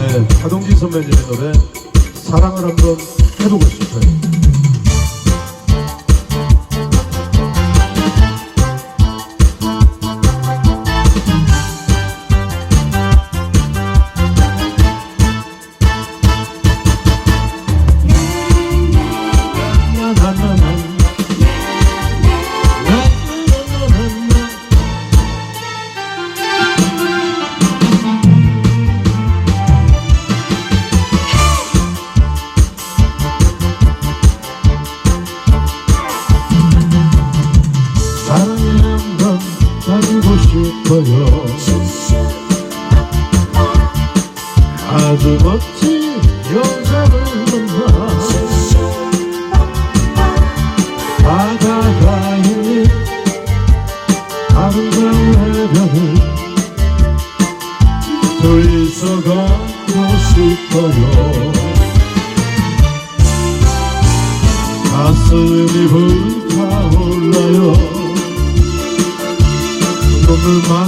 네, 하동진 선배님의 노래 사랑을 한번 해보고 싶어요. 사랑을 한번 가지고 싶어요. 아주 멋진 여자를 만나 바다가 있는 아름다운 해변을 둘이서 가고 싶어요 Oh my.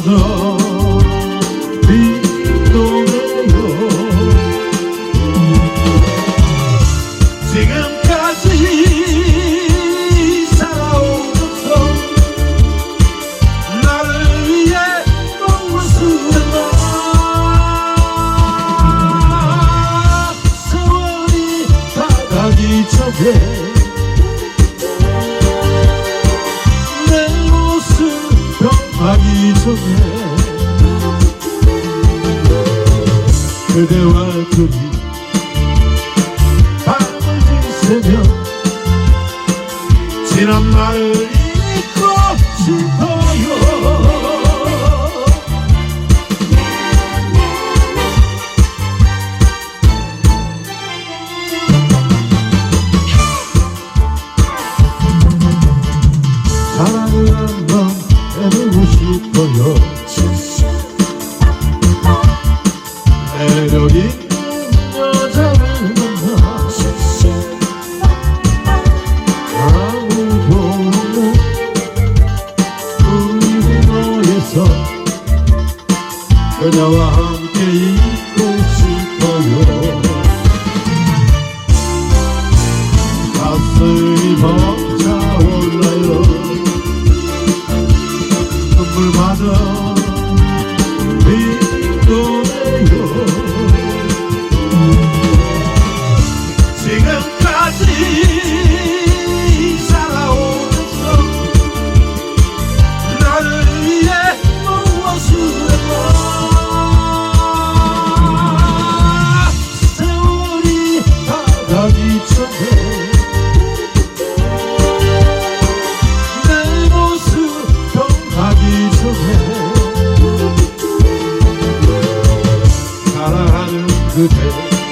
그대와 둘이 밤을 지새며 지난 날을 잊고 싶어 우리로에서 그녀와 함께 good day.